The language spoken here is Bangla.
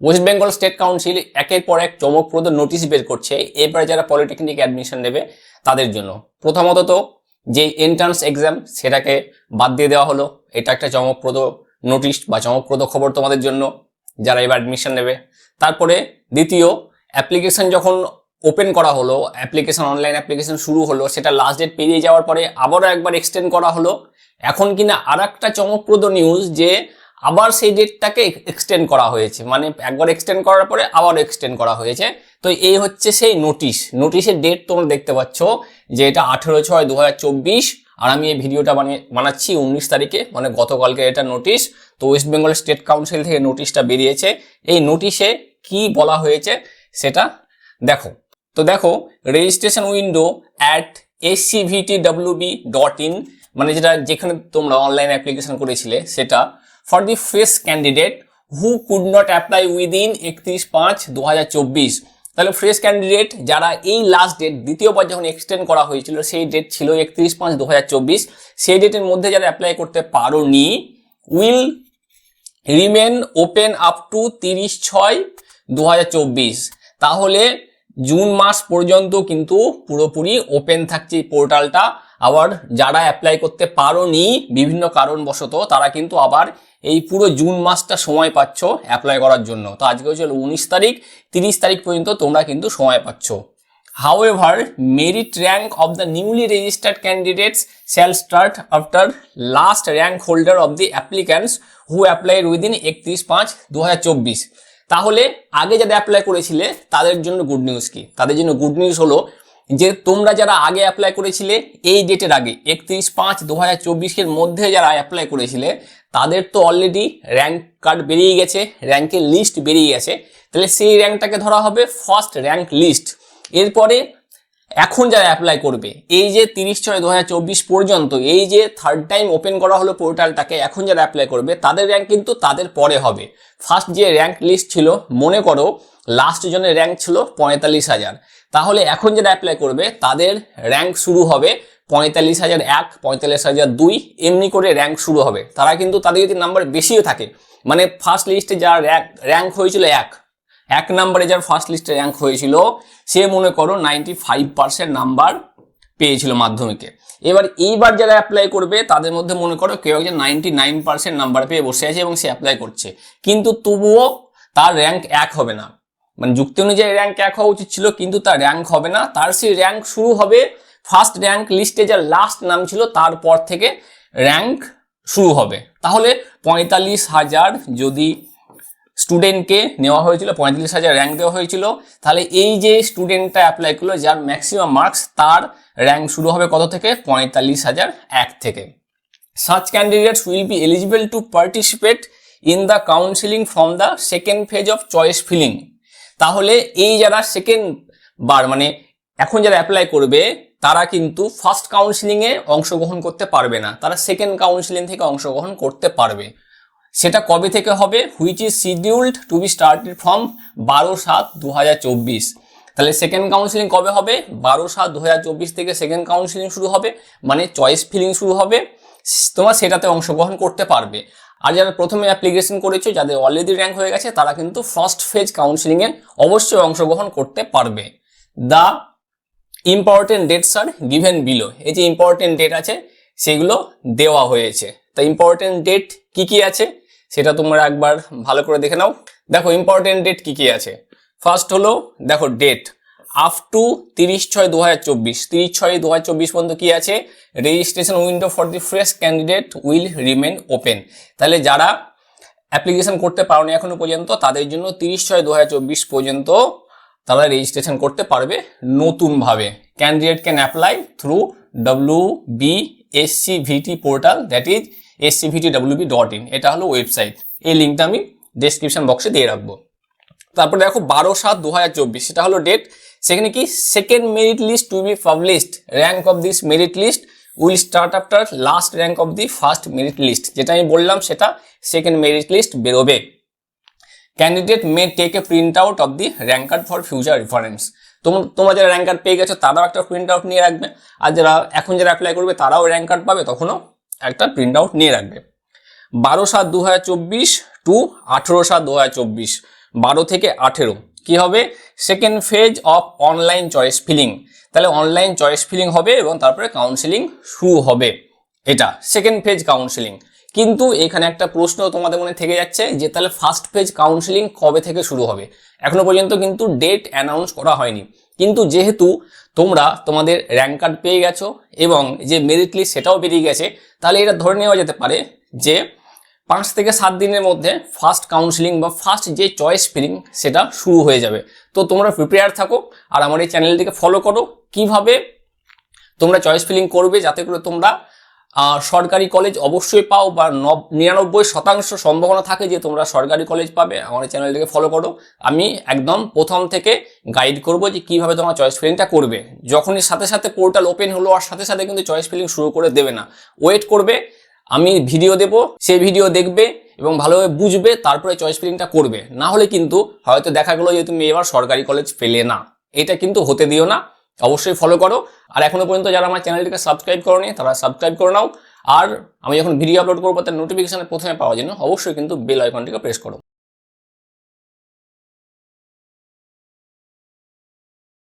ওয়েস্ট বেঙ্গল স্টেট কাউন্সিল একের পর এক চমকপ্রদ নোটিশ বের করছে। এরপরে যারা পলিটেকনিক অ্যাডমিশন নেবে, তাদের জন্য। প্রথমত তো যে এন্ট্রান্স এক্সাম সেটাকে বাদ দিয়ে দেওয়া হলো। এটা একটা চমকপ্রদ নোটিশ বা চমকপ্রদ খবর তোমাদের জন্য, যারা এবার অ্যাডমিশন নেবে। তারপরে দ্বিতীয় অ্যাপ্লিকেশন যখন ওপেন করা হলো অ্যাপ্লিকেশন অনলাইন অ্যাপ্লিকেশন শুরু হলো, সেটা লাস্ট ডেট পেরিয়ে যাওয়ার পরে আবারও একবার এক্সটেন্ড করা হলো। এখন কিনা আর একটা চমকপ্রদ নিউজ যে আবার সেই ডেটটাকে এক্সটেন্ড করা হয়েছে। মানে একবার এক্সটেন্ড করার পরে আবার এক্সটেন্ড করা হয়েছে। তো এই হচ্ছে সেই নোটিশ নোটিশের ডেট তোমরা দেখতে পাচ্ছ যে এটা আঠেরো ছয় দু আর আমি এই ভিডিওটা বানিয়ে, বানাচ্ছি উনিশ তারিখে। মানে গতকালকে এটা নোটিশ তো ওয়েস্ট বেঙ্গল স্টেট কাউন্সিল থেকে নোটিশটা বেরিয়েছে। এই নোটিশে কি বলা হয়েছে সেটা দেখো। তো দেখো registration window at SCVT WB dot in মানে যেটা যেখানে তোমরা অনলাইন অ্যাপ্লিকেশন করেছিলে, সেটা for the fresh candidate who could not apply within একত্রিশ পাঁচ দু তাহলে ফ্রেশ ক্যান্ডিডেট যারা এই লাস্ট ডেট দ্বিতীয়বার যখন এক্সটেন্ড করা হয়েছিল, সেই ডেট ছিল একত্রিশ পাঁচ দু সেই ডেটের মধ্যে যারা অ্যাপ্লাই করতে পারোনি will remain open up to তিরিশ ছয় দু তাহলে জুন মাস পর্যন্ত কিন্তু পুরোপুরি ওপেন থাকছে এই পোর্টালটা আবার যারা অ্যাপ্লাই করতে পারোনি বিভিন্ন কারণবশত তারা কিন্তু আবার এই পুরো জুন মাসটা সময় পাচ্ছ অ্যাপ্লাই করার জন্য। তো আজকে হচ্ছে উনিশ তারিখ তিরিশ তারিখ পর্যন্ত তোমরা কিন্তু সময় পাচ্ছ। However, merit rank of the newly registered candidates shall start after last rank holder of the applicants who applied within 31 পাঁচ দু তাহলে আগে যারা অ্যাপ্লাই করেছিলে তাদের জন্য গুড নিউজ কি? তাদের জন্য গুড নিউজ হলো যে তোমরা যারা আগে অ্যাপ্লাই করেছিলে, এই ডেটের আগে, একত্রিশ পাঁচ দু হাজার চব্বিশের মধ্যে যারা অ্যাপ্লাই করেছিলে, তাদের তো অলরেডি র্যাঙ্ক কার্ড বেরিয়ে গেছে র্যাঙ্কের লিস্ট বেরিয়ে গেছে। তাহলে সেই র্যাঙ্কটাকে ধরা হবে ফার্স্ট র্যাঙ্ক লিস্ট এরপরে এখন যারা অ্যাপ্লাই করবে, এই যে তিরিশ ছয় দু পর্যন্ত, এই যে থার্ড টাইম ওপেন করা হলো পোর্টালটাকে এখন যারা অ্যাপ্লাই করবে, তাদের র্যাঙ্ক কিন্তু তাদের পরে হবে। ফার্স্ট যে র্যাঙ্ক লিস্ট ছিল, মনে করো লাস্ট জনের র্যাঙ্ক ছিল পঁয়তাল্লিশ হাজার। তাহলে এখন যারা অ্যাপ্লাই করবে, তাদের র্যাঙ্ক শুরু হবে পঁয়তাল্লিশ হাজার এক, পঁয়তাল্লিশ হাজার দুই, এমনি করে র্যাঙ্ক শুরু হবে। তারা কিন্তু তাদের যদি নাম্বার বেশিও থাকে মানে ফার্স্ট লিস্টে যার র্যাঙ্ক র্যাঙ্ক হয়েছিল এক এক নাম্বারে যার ফার্স্ট লিস্টে র্যাঙ্ক হয়েছিল, সে মনে করো নাইনটি ফাইভ পার্সেন্ট নাম্বার পেয়েছিল মাধ্যমিকে। এবার এইবার যারা অ্যাপ্লাই করবে, তাদের মধ্যে মনে করো কেউ একজন নাইনটি নাইন পার্সেন্ট নাম্বার পেয়ে বসে আছে এবং সে অ্যাপ্লাই করছে। কিন্তু তবুও তার র্যাঙ্ক এক হবে না। মানে যুক্তি অনুযায়ী র্যাঙ্ক এক হওয়া উচিত ছিল, কিন্তু তার র্যাঙ্ক হবে না। তার সেই র্যাঙ্ক শুরু হবে ফার্স্ট র্যাঙ্ক লিস্টে যার লাস্ট নাম ছিল, তারপর থেকে র্যাঙ্ক শুরু হবে। তাহলে পঁয়তাল্লিশ হাজার যদি স্টুডেন্টকে নেওয়া হয়েছিল, পঁয়তাল্লিশ হাজার র্যাঙ্ক দেওয়া হয়েছিল, তাহলে এই যে স্টুডেন্টটা অ্যাপ্লাই করল, যার ম্যাক্সিমাম মার্কস তার র্যাঙ্ক শুরু হবে কত থেকে? পঁয়তাল্লিশ হাজার এক থেকে। Search candidates will be eligible to participate in the counseling from the second phase of choice filling তাহলে এই যারা সেকেন্ড বার মানে এখন যারা অ্যাপ্লাই করবে, তারা কিন্তু ফার্স্ট কাউন্সিলিংয়ে অংশগ্রহণ করতে পারবে না। তারা সেকেন্ড কাউন্সিলিং থেকে অংশগ্রহণ করতে পারবে। সেটা কবে থেকে হবে? Which is scheduled to be started from বারো সাত দু তাহলে সেকেন্ড কাউন্সিলিং কবে হবে? বারো সাত দু থেকে সেকেন্ড কাউন্সিলিং শুরু হবে। মানে চয়েস ফিলিং শুরু হবে। তোমরা সেটাতে অংশগ্রহণ করতে পারবে। আর যারা প্রথমে অ্যাপ্লিকেশন করেছ, যাদের অলরেডি র্যাঙ্ক হয়ে গেছে, তারা কিন্তু ফার্স্ট ফেজ কাউন্সিলিংয়ে অবশ্যই অংশগ্রহণ করতে পারবে। The important dates are given below এই যে ইম্পর্টেন্ট ডেট আছে, সেগুলো দেওয়া হয়েছে। তা ইম্পর্টেন্ট ডেট কি কি আছে, সেটা তোমরা একবার ভালো করে দেখে নাও। দেখো ইম্পর্টেন্ট ডেট কি কি আছে। ফার্স্ট হলো, দেখো ডেট আপ টু তিরিশ ছয় দু হাজার চব্বিশ। তিরিশ ছয় দু হাজার চব্বিশ পর্যন্ত কি আছে? Registration window for the fresh candidate will remain open তাহলে যারা অ্যাপ্লিকেশন করতে পারোনি এখনও পর্যন্ত, তাদের জন্য তিরিশ ছয় দু হাজার চব্বিশ পর্যন্ত তারা রেজিস্ট্রেশন করতে পারবে নতুনভাবে। Candidate can apply through W B SC VT portal that is SC VT W B dot in এটা হলো ওয়েবসাইট এই লিঙ্কটা আমি ডেসক্রিপশন বক্সে দিয়ে রাখব। তারপরে দেখো বারো সাত দু হাজার চব্বিশ, সেটা হলো ডেট সেখানে কি? Second merit list to be published rank of this merit list will start after last rank of the first merit list যেটা আমি বললাম, সেটা সেকেন্ড মেরিট লিস্ট বেরোবে। Candidate may take a print out of the rank card for future reference তোমরা যারা র্যাঙ্ক কার্ড পেয়ে গেছো, তারাও একটা প্রিন্ট আউট নিয়ে রাখবে। আর যারা এখন যারা অ্যাপ্লাই করবে, তারাও র্যাঙ্ক কার্ড পাবে, তখনও একটা প্রিন্ট আউট নিয়ে রাখবে। বারো সাত দু হাজার চব্বিশ টু আঠেরো সাত দু হাজার চব্বিশ। বারো থেকে আঠেরো। কি হবে? Second phase of online choice filling তাহলে অনলাইন চয়েস ফিলিং হবে এবং তারপরে কাউন্সিলিং শুরু হবে। এটা সেকেন্ড ফেজ কাউন্সিলিং কিন্তু এখানে একটা প্রশ্ন তোমাদের মনে থেকে যাচ্ছে যে তাহলে ফার্স্ট ফেজ কাউন্সিলিং কবে থেকে শুরু হবে? এখনও পর্যন্ত কিন্তু ডেট অ্যানাউন্স করা হয়নি। কিন্তু যেহেতু তোমরা তোমাদের র্যাঙ্ক কার্ড পেয়ে গেছো এবং যে মেরিট লিস্ট সেটাও বেরিয়ে গেছে, তাহলে এটা ধরে নেওয়া যেতে পারে যে পাঁচ থেকে সাত দিনের মধ্যে ফার্স্ট কাউন্সিলিং বা ফার্স্ট যে চয়েস ফিলিং সেটা শুরু হয়ে যাবে। তো তোমরা প্রিপেয়ার থাকো আর আমার এই চ্যানেলটিকে ফলো করো। কীভাবে তোমরা চয়েস ফিলিং করবে যাতে করে তোমরা সরকারি কলেজ অবশ্যই পাও বা নব, নিরানব্বই শতাংশ সম্ভাবনা থাকে যে তোমরা সরকারি কলেজ পাবে, আমার এই চ্যানেলটিকে ফলো করো। আমি একদম প্রথম থেকে গাইড করব যে কীভাবে তোমরা চয়েস ফিলিংটা করবে। যখনই সাথে সাথে পোর্টাল ওপেন হলো, আর সাথে সাথে কিন্তু চয়েস ফিলিং শুরু করে দেবে না। ওয়েট করবে আমি ভিডিও দেব, সে ভিডিও দেখবে এবং ভালোভাবে বুঝবে, তারপরে চয়েস ফিলিংটা করবে। না হলে কিন্তু হয়তো দেখা গেলো যে তুমি এবার সরকারি কলেজ পেলে না। এটা কিন্তু হতে দিও না। অবশ্যই ফলো করো। আর এখনও পর্যন্ত যারা আমার চ্যানেলটিকে সাবস্ক্রাইব করোনি, তারা সাবস্ক্রাইব করে নাও। আর আমি যখন ভিডিও আপলোড করব, তার নোটিফিকেশানে প্রথমে পাওয়ার জন্য অবশ্যই কিন্তু বেল আইকনটিকে প্রেস করো।